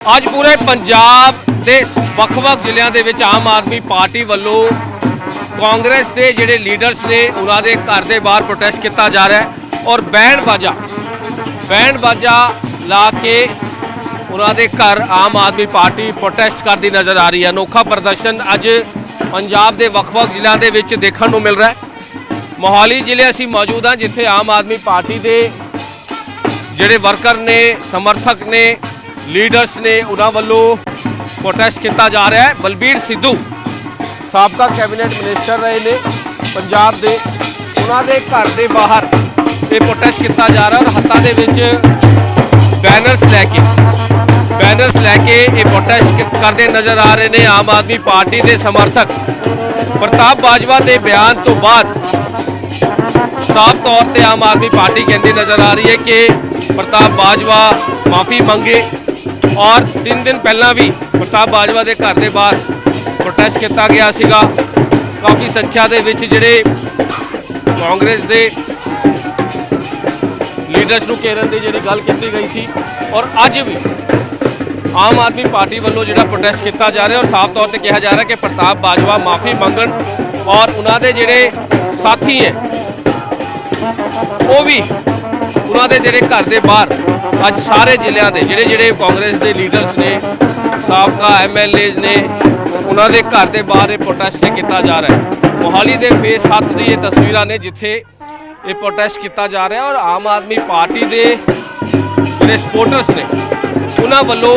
ਅੱਜ ਪੂਰੇ ਪੰਜਾਬ ਦੇ ਵੱਖ-ਵੱਖ ਜ਼ਿਲ੍ਹਿਆਂ ਦੇ ਵਿੱਚ ਆਮ ਆਦਮੀ ਪਾਰਟੀ ਵੱਲੋਂ ਕਾਂਗਰਸ ਦੇ ਜਿਹੜੇ ਲੀਡਰਸ ਨੇ, ਉਹਨਾਂ ਦੇ ਘਰ ਦੇ ਬਾਹਰ ਪ੍ਰੋਟੈਸਟ ਕੀਤਾ ਜਾ ਰਿਹਾ ਹੈ ਔਰ ਬੈਂਡ ਬਾਜਾ ਬੈਂਡ ਬਾਜਾ ਲਾ ਕੇ ਉਹਨਾਂ ਦੇ ਘਰ ਆਮ ਆਦਮੀ ਪਾਰਟੀ ਪ੍ਰੋਟੈਸਟ ਕਰਦੀ ਨਜ਼ਰ ਆ ਰਹੀ ਹੈ। ਅਨੋਖਾ ਪ੍ਰਦਰਸ਼ਨ ਅੱਜ ਪੰਜਾਬ ਦੇ ਵੱਖ-ਵੱਖ ਜ਼ਿਲ੍ਹਿਆਂ ਦੇ ਵਿੱਚ ਦੇਖਣ ਨੂੰ ਮਿਲ ਰਿਹਾ ਹੈ। ਮੋਹਾਲੀ ਜ਼ਿਲ੍ਹੇ ਅਸੀਂ ਮੌਜੂਦ ਹਾਂ, ਜਿੱਥੇ ਆਮ ਆਦਮੀ ਪਾਰਟੀ ਦੇ ਜਿਹੜੇ ਵਰਕਰ ਨੇ, ਸਮਰਥਕ ਨੇ ਲੀਡਰਸ ਨੇ ਉਹਨਾਂ ਵੱਲੋਂ ਪ੍ਰੋਟੈਸਟ ਕੀਤਾ ਜਾ ਰਿਹਾ ਹੈ। ਬਲਬੀਰ ਸਿੱਧੂ ਸਾਬਕਾ ਕੈਬਨਿਟ ਮਿਨਿਸਟਰ ਰਹੇ ਨੇ ਪੰਜਾਬ ਦੇ। ਉਹਨਾਂ ਦੇ ਘਰ ਦੇ ਬਾਹਰ ਇਹ ਪ੍ਰੋਟੈਸਟ ਕੀਤਾ ਜਾ ਰਿਹਾ ਔਰ ਹੱਥਾਂ ਦੇ ਵਿੱਚ ਬੈਨਰਸ ਲੈ ਕੇ ਬੈਨਰਸ ਲੈ ਕੇ ਇਹ ਪ੍ਰੋਟੈਸਟ ਕਰਦੇ ਨਜ਼ਰ ਆ ਰਹੇ ਨੇ ਆਮ ਆਦਮੀ ਪਾਰਟੀ ਦੇ ਸਮਰਥਕ। ਪ੍ਰਤਾਪ ਬਾਜਵਾ ਦੇ ਬਿਆਨ ਤੋਂ ਬਾਅਦ ਸਾਫ਼ ਤੌਰ ਤੇ ਆਮ ਆਦਮੀ ਪਾਰਟੀ ਕਹਿੰਦੀ ਨਜ਼ਰ ਆ ਰਹੀ ਹੈ ਕਿ ਪ੍ਰਤਾਪ ਬਾਜਵਾ ਮਾਫੀ ਮੰਗੇ। ਔਰ 3 ਦਿਨ ਪਹਿਲਾਂ ਵੀ ਪ੍ਰਤਾਪ ਬਾਜਵਾ ਦੇ ਘਰ ਦੇ ਬਾਹਰ ਪ੍ਰੋਟੈਸਟ ਕੀਤਾ ਗਿਆ ਸੀਗਾ। ਕਾਫੀ ਸੰਖਿਆ ਦੇ ਵਿੱਚ ਜਿਹੜੇ ਕਾਂਗਰਸ ਦੇ ਲੀਡਰਸ ਨੂੰ ਘੇਰਨ ਦੀ ਜਿਹੜੀ ਗੱਲ ਕੀਤੀ ਗਈ ਸੀ ਔਰ ਅੱਜ ਵੀ ਆਮ ਆਦਮੀ ਪਾਰਟੀ ਵੱਲੋਂ ਜਿਹੜਾ ਪ੍ਰੋਟੈਸਟ ਕੀਤਾ ਜਾ ਰਿਹਾ ਔਰ ਸਾਫ਼ ਤੌਰ ਤੇ ਕਿਹਾ ਜਾ ਰਿਹਾ ਕਿ ਪ੍ਰਤਾਪ ਬਾਜਵਾ ਮਾਫੀ ਮੰਗਣ ਔਰ ਉਹਨਾਂ ਦੇ ਜਿਹੜੇ ਸਾਥੀ ਹੈ, ਉਹ ਵੀ ਉਹਨਾਂ ਦੇ ਜਿਹੜੇ ਘਰ ਦੇ ਬਾਹਰ ਅੱਜ ਸਾਰੇ ਜ਼ਿਲ੍ਹਿਆਂ ਦੇ ਜਿਹੜੇ ਜਿਹੜੇ ਕਾਂਗਰਸ ਦੇ ਲੀਡਰਸ ਨੇ, ਸਾਬਕਾ ਐਮਐਲਏਜ਼ ਨੇ, ਉਹਨਾਂ ਦੇ ਘਰ ਦੇ ਬਾਹਰ ਇਹ ਪ੍ਰੋਟੈਸਟ ਕੀਤਾ ਜਾ ਰਿਹਾ ਹੈ। ਮੋਹਾਲੀ ਦੇ ਫੇਸ 7 ਦੀ ਇਹ ਤਸਵੀਰਾਂ ਨੇ ਜਿੱਥੇ ਇਹ ਪ੍ਰੋਟੈਸਟ ਕੀਤਾ ਜਾ ਰਿਹਾ ਔਰ ਆਮ ਆਦਮੀ ਪਾਰਟੀ ਦੇ ਜਿਹੜੇ ਸਪੋਰਟਰਸ ਨੇ, ਉਹਨਾਂ ਵੱਲੋਂ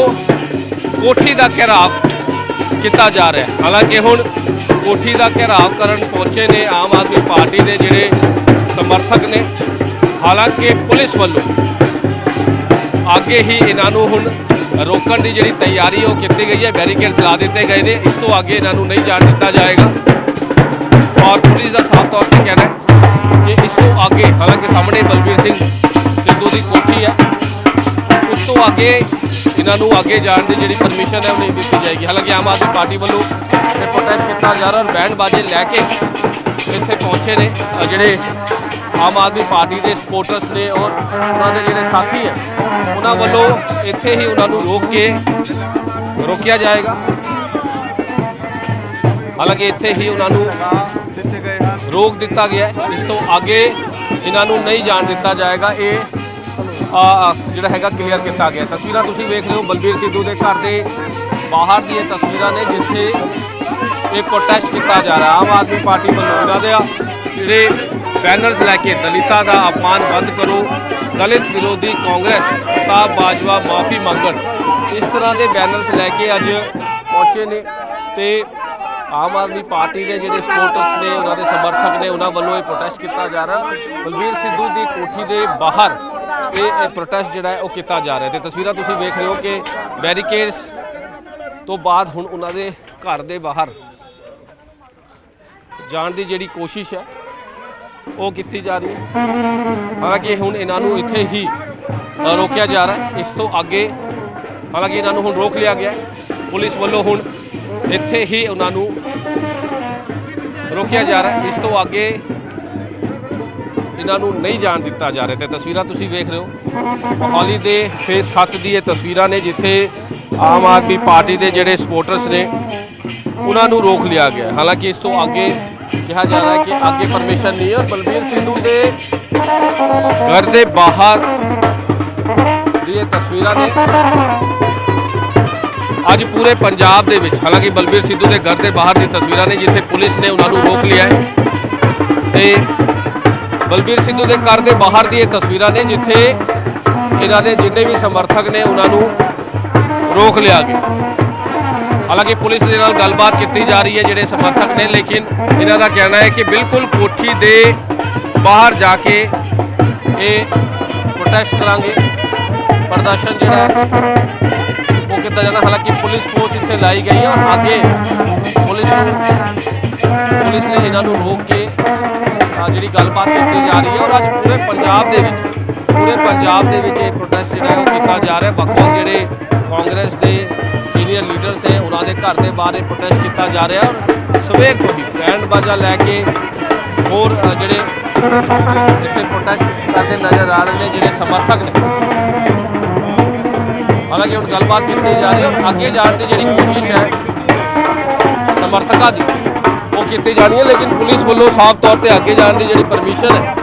ਕੋਠੀ ਦਾ ਘਿਰਾਵ ਕੀਤਾ ਜਾ ਰਿਹਾ ਹੈ। ਹਾਲਾਂਕਿ ਹੁਣ ਕੋਠੀ ਦਾ ਘਿਰਾਵ ਕਰਨ ਪਹੁੰਚੇ ਨੇ ਆਮ ਆਦਮੀ ਪਾਰਟੀ ਦੇ ਜਿਹੜੇ ਸਮਰਥਕ ਨੇ ਹਾਲਾਂਕਿ ਪੁਲਿਸ ਵੱਲੋਂ ਅੱਗੇ ਹੀ ਇਹਨਾਂ ਨੂੰ ਹੁਣ ਰੋਕਣ ਦੀ ਜਿਹੜੀ ਤਿਆਰੀ ਉਹ ਕੀਤੀ ਗਈ ਹੈ, ਬੈਰੀਕੇਡਸ ਲਾ ਦਿੱਤੇ ਗਏ ਨੇ। ਇਸ ਤੋਂ ਅੱਗੇ ਇਹਨਾਂ ਨੂੰ ਨਹੀਂ ਜਾਣ ਦਿੱਤਾ ਜਾਏਗਾ। ਔਰ ਪੁਲਿਸ ਦਾ ਸਾਫ਼ ਤੌਰ ਤੇ ਕਹਿਣਾ ਹੈ ਕਿ ਇਸ ਤੋਂ ਅੱਗੇ, ਹਾਲਾਂਕਿ ਸਾਹਮਣੇ ਬਲਬੀਰ ਸਿੰਘ ਸਿੱਧੂ ਦੀ ਕੋਠੀ ਹੈ ਉਸ ਤੋਂ ਅੱਗੇ ਇਹਨਾਂ ਨੂੰ ਅੱਗੇ ਜਾਣ ਦੀ ਜਿਹੜੀ ਪਰਮਿਸ਼ਨ ਹੈ, ਉਹ ਨਹੀਂ ਦਿੱਤੀ ਜਾਏਗੀ। ਹਾਲਾਂਕਿ ਆਮ ਆਦਮੀ ਪਾਰਟੀ ਵੱਲੋਂ ਇਹ ਪ੍ਰੋਟੈਸਟ ਕੀਤਾ ਜਾ ਰਿਹਾ ਔਰ ਬੈਂਡ ਬਾਜੇ ਲੈ ਕੇ ਇੱਥੇ ਪਹੁੰਚੇ ਨੇ। ਜਿਹੜੇ ਆਮ ਆਦਮੀ ਪਾਰਟੀ ਦੇ ਸਪੋਰਟਰਸ ਨੇ ਔਰ ਉਹਨਾਂ ਦੇ ਜਿਹੜੇ ਸਾਥੀ ਹੈ, ਉਹਨਾਂ ਵੱਲੋਂ ਇੱਥੇ ਹੀ ਉਹਨਾਂ ਨੂੰ ਰੋਕ ਕੇ ਰੋਕਿਆ ਜਾਏਗਾ। ਹਾਲਾਂਕਿ ਇੱਥੇ ਹੀ ਉਹਨਾਂ ਨੂੰ ਰੋਕ ਦਿੱਤਾ ਗਿਆ ਇਸ ਤੋਂ ਅੱਗੇ ਇਹਨਾਂ ਨੂੰ ਨਹੀਂ ਜਾਣ ਦਿੱਤਾ ਜਾਏਗਾ। ਇਹ ਜਿਹੜਾ ਹੈਗਾ ਕਲੀਅਰ ਕੀਤਾ ਗਿਆ। ਤਸਵੀਰਾਂ ਤੁਸੀਂ ਵੇਖ ਰਹੇ ਹੋ, ਬਲਬੀਰ ਸਿੱਧੂ ਦੇ ਘਰ ਦੇ ਬਾਹਰ ਦੀਆਂ ਤਸਵੀਰਾਂ ਨੇ, ਜਿੱਥੇ ਇਹ ਪ੍ਰੋਟੈਸਟ ਕੀਤਾ ਜਾ ਰਿਹਾ। ਆਮ ਆਦਮੀ ਪਾਰਟੀ ਵੱਲੋਂ ਇਹਨਾਂ ਦੇ ਜਿਹੜੇ ਬੈਨਰਸ ਲੈ ਕੇ ਦਲਿਤਾਂ ਦਾ ਅਪਮਾਨ ਬੰਦ ਕਰੋ। ਦਲਿਤ ਵਿਰੋਧੀ ਕਾਂਗਰਸ ਪ੍ਰਤਾਪ ਬਾਜਵਾ ਮਾਫੀ ਮੰਗਣ। ਇਸ ਤਰ੍ਹਾਂ ਦੇ ਬੈਨਰਸ ਲੈ ਕੇ ਅੱਜ ਪਹੁੰਚੇ ਨੇ ਤੇ ਆਮ ਆਦਮੀ ਪਾਰਟੀ ਦੇ ਜਿਹੜੇ ਸਪੋਰਟਰਸ ਨੇ, ਉਹਨਾਂ ਦੇ ਸਮਰਥਕ ਨੇ, ਉਹਨਾਂ ਵੱਲੋਂ ਇਹ ਪ੍ਰੋਟੈਸਟ ਕੀਤਾ ਜਾ ਰਿਹਾ। ਬਲਬੀਰ ਸਿੱਧੂ ਦੀ ਕੋਠੀ ਦੇ ਬਾਹਰ ਇਹ ਪ੍ਰੋਟੈਸਟ ਜਿਹੜਾ ਉਹ ਕੀਤਾ ਜਾ ਰਿਹਾ। ਤੇ ਤਸਵੀਰਾਂ ਤੁਸੀਂ ਵੇਖ ਰਹੇ ਹੋ ਕਿ ਬੈਰੀਕੇਡਸ ਤੋਂ ਬਾਅਦ ਹੁਣ ਉਹਨਾਂ ਦੇ ਘਰ ਦੇ ਬਾਹਰ ਜਾਣ ਦੀ ਜਿਹੜੀ ਕੋਸ਼ਿਸ਼ ਹੈ ਉਹ ਕੀਤੀ ਜਾ ਰਹੀ ਹੈ। ਹਾਲਾਂਕਿ ਹੁਣ ਇਹਨਾਂ ਨੂੰ ਇੱਥੇ ਹੀ ਰੋਕਿਆ ਜਾ ਰਿਹਾ ਹੈ। ਇਸ ਤੋਂ ਅੱਗੇ, ਹਾਲਾਂਕਿ ਇਹਨਾਂ ਨੂੰ ਹੁਣ ਰੋਕ ਲਿਆ ਗਿਆ ਪੁਲਿਸ ਵੱਲੋਂ ਹੁਣ ਇੱਥੇ ਹੀ ਉਹਨਾਂ ਨੂੰ ਰੋਕਿਆ ਜਾ ਰਿਹਾ ਹੈ। ਇਸ ਤੋਂ ਅੱਗੇ ਇਹਨਾਂ ਨੂੰ ਨਹੀਂ ਜਾਣ ਦਿੱਤਾ ਜਾ ਰਿਹਾ। ਤੇ ਤਸਵੀਰਾਂ ਤੁਸੀਂ ਵੇਖ ਰਹੇ ਹੋ। ਮੋਹਾਲੀ ਦੇ ਫੇਸ 7 ਦੀ ਇਹ ਤਸਵੀਰਾਂ ਨੇ, ਜਿੱਥੇ ਆਮ ਆਦਮੀ ਪਾਰਟੀ ਦੇ ਜਿਹੜੇ ਸਪੋਰਟਰਸ ਨੇ, ਉਹਨਾਂ ਨੂੰ ਰੋਕ ਲਿਆ ਗਿਆ ਹਾਲਾਂਕਿ ਇਸ ਤੋਂ ਅੱਗੇ ਕਿਹਾ ਜਾ ਰਿਹਾ ਹੈ ਕਿ ਅੱਗੇ ਪਰਮਿਸ਼ਨ ਨਹੀਂ ਔਰ ਬਲਬੀਰ ਸਿੱਧੂ ਦੇ ਘਰ ਦੇ ਬਾਹਰ ਦੀ ਇਹ ਤਸਵੀਰਾਂ ਨੇ। ਅੱਜ ਪੂਰੇ ਪੰਜਾਬ ਦੇ ਵਿੱਚ, ਹਾਲਾਂਕਿ ਬਲਬੀਰ ਸਿੱਧੂ ਦੇ ਘਰ ਦੇ ਬਾਹਰ ਦੀ ਤਸਵੀਰਾਂ ਨੇ ਜਿੱਥੇ ਪੁਲਿਸ ਨੇ ਉਹਨਾਂ ਨੂੰ ਰੋਕ ਲਿਆ ਹੈ। ਤੇ ਬਲਬੀਰ ਸਿੱਧੂ ਦੇ ਘਰ ਦੇ ਬਾਹਰ ਦੀ ਇਹ ਤਸਵੀਰਾਂ ਨੇ ਜਿੱਥੇ ਇਹਨਾਂ ਦੇ ਜਿੰਨੇ ਵੀ ਸਮਰਥਕ ਨੇ ਉਹਨਾਂ ਨੂੰ ਰੋਕ ਲਿਆ ਗਿਆ। ਹਾਲਾਂਕਿ ਪੁਲਿਸ ਦੇ ਨਾਲ ਗੱਲਬਾਤ ਕੀਤੀ ਜਾ ਰਹੀ ਹੈ ਜਿਹੜੇ ਸਮਰਥਕ ਨੇ, ਲੇਕਿਨ ਇਹਨਾਂ ਦਾ ਕਹਿਣਾ ਹੈ ਕਿ ਬਿਲਕੁਲ ਕੋਠੀ ਦੇ ਬਾਹਰ ਜਾ ਕੇ ਇਹ ਪ੍ਰੋਟੈਸਟ ਕਰਾਂਗੇ। ਪ੍ਰਦਰਸ਼ਨ ਜਿਹੜਾ ਉਹ ਕੀਤਾ ਜਾਣਾ। ਹਾਲਾਂਕਿ ਪੁਲਿਸ ਫੋਰਸ ਇੱਥੇ ਲਾਈ ਗਈ ਹੈ ਔਰ ਅੱਗੇ ਪੁਲਿਸ ਪੁਲਿਸ ਨੇ ਇਹਨਾਂ ਨੂੰ ਰੋਕ ਕੇ ਜਿਹੜੀ ਗੱਲਬਾਤ ਕੀਤੀ ਜਾ ਰਹੀ ਹੈ ਔਰ ਅੱਜ ਪੂਰੇ ਪੰਜਾਬ ਦੇ ਵਿੱਚ ਪੂਰੇ ਪੰਜਾਬ ਦੇ ਵਿੱਚ ਇਹ ਪ੍ਰੋਟੈਸਟ ਜਿਹੜਾ ਉਹ ਕੀਤਾ ਜਾ ਰਿਹਾ। ਵੱਖ-ਵੱਖ ਜਿਹੜੇ ਕਾਂਗਰਸ ਦੇ ਸੀਨੀਅਰ ਲੀਡਰਸ ਨੇ, ਉਹਨਾਂ ਦੇ ਘਰ ਦੇ ਬਾਹਰ ਪ੍ਰੋਟੈਸਟ ਕੀਤਾ ਜਾ ਰਿਹਾ। ਸਵੇਰ ਤੋਂ ਹੀ ਬੈਂਡ ਬਾਜਾ ਲੈ ਕੇ ਹੋਰ ਜਿਹੜੇ ਇੱਥੇ ਪ੍ਰੋਟੈਸਟ ਕਰਦੇ ਨਜ਼ਰ ਆ ਰਹੇ ਨੇ, ਜਿਹੜੇ ਸਮਰਥਕ ਨੇ। ਹਾਲਾਂਕਿ ਹੁਣ ਗੱਲਬਾਤ ਕੀਤੀ ਜਾ ਰਹੀ ਹੈ ਅੱਗੇ ਜਾਣ ਦੀ ਜਿਹੜੀ ਕੋਸ਼ਿਸ਼ ਹੈ, ਸਮਰਥਕਾਂ ਦੀ, ਉਹ ਕੀਤੀ ਜਾ ਰਹੀ ਹੈ। ਲੇਕਿਨ ਪੁਲਿਸ ਵੱਲੋਂ ਸਾਫ਼ ਤੌਰ ਤੇ ਅੱਗੇ ਜਾਣ ਦੀ ਜਿਹੜੀ ਪਰਮਿਸ਼ਨ ਹੈ,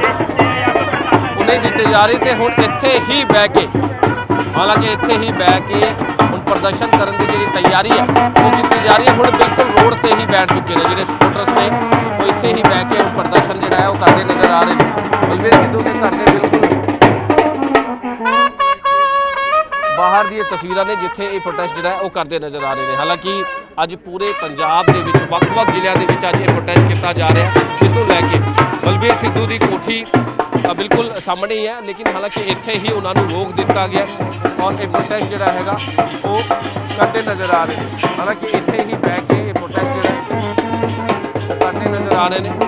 ਉਹ ਨਹੀਂ ਦਿੱਤੀ ਜਾ ਰਹੀ। ਤੇ ਹੁਣ ਇੱਥੇ ਹੀ ਬਹਿ ਕੇ, ਹਾਲਾਂਕਿ ਇੱਥੇ ਹੀ ਬਹਿ ਕੇ ਪ੍ਰਦਰਸ਼ਨ ਕਰਨ ਦੀ ਜਿਹੜੀ ਤਿਆਰੀ ਹੈ, ਉਹ ਕੀਤੀ ਜਾ ਰਹੀ ਹੈ। ਹੁਣ ਬਿਲਕੁਲ ਰੋਡ ਤੇ ਹੀ ਬੈਠ ਚੁੱਕੇ ਨੇ ਜਿਹੜੇ ਸਪੋਰਟਰਸ ਨੇ। ਉਹ ਇੱਥੇ ਹੀ ਬਹਿ ਕੇ ਹੁਣ ਪ੍ਰਦਰਸ਼ਨ ਜਿਹੜਾ ਹੈ, ਉਹ ਕਰਦੇ ਨਜ਼ਰ ਆ ਰਹੇ ਨੇ। ਬਲਵੀਰ ਸਿੱਧੂ ਦੇ ਘਰ ਦੇ ਬਿਲਕੁਲ। ਬਾਹਰ ਦੀਆਂ ਤਸਵੀਰਾਂ ਨੇ ਜਿੱਥੇ ਇਹ ਪ੍ਰੋਟੈਸਟ ਜਿਹੜਾ ਉਹ ਕਰਦੇ ਨਜ਼ਰ ਆ ਰਹੇ ਨੇ। ਹਾਲਾਂਕਿ ਅੱਜ ਪੂਰੇ ਪੰਜਾਬ ਦੇ ਵਿੱਚ, ਵੱਖ-ਵੱਖ ਜ਼ਿਲ੍ਹਿਆਂ ਦੇ ਵਿੱਚ ਅੱਜ ਇਹ ਪ੍ਰੋਟੈਸਟ ਕੀਤਾ ਜਾ ਰਿਹਾ ਹੈ। ਜਿਸ ਨੂੰ ਲੈ ਕੇ ਬਲਬੀਰ ਸਿੱਧੂ ਦੀ ਕੋਠੀ ਬਿਲਕੁਲ ਸਾਹਮਣੇ ਹੀ ਹੈ, ਲੇਕਿਨ ਹਾਲਾਂਕਿ ਇੱਥੇ ਹੀ ਉਹਨਾਂ ਨੂੰ ਰੋਕ ਦਿੱਤਾ ਗਿਆ ਔਰ ਇਹ ਪ੍ਰੋਟੈਸਟ ਜਿਹੜਾ ਹੈਗਾ, ਉਹ ਕਰਦੇ ਨਜ਼ਰ ਆ ਰਹੇ ਨੇ। ਹਾਲਾਂਕਿ ਇੱਥੇ ਹੀ ਬਹਿ ਕੇ ਇਹ ਪ੍ਰੋਟੈਸਟ ਜਿਹੜਾ ਕਰਦੇ ਨਜ਼ਰ ਆ ਰਹੇ ਨੇ।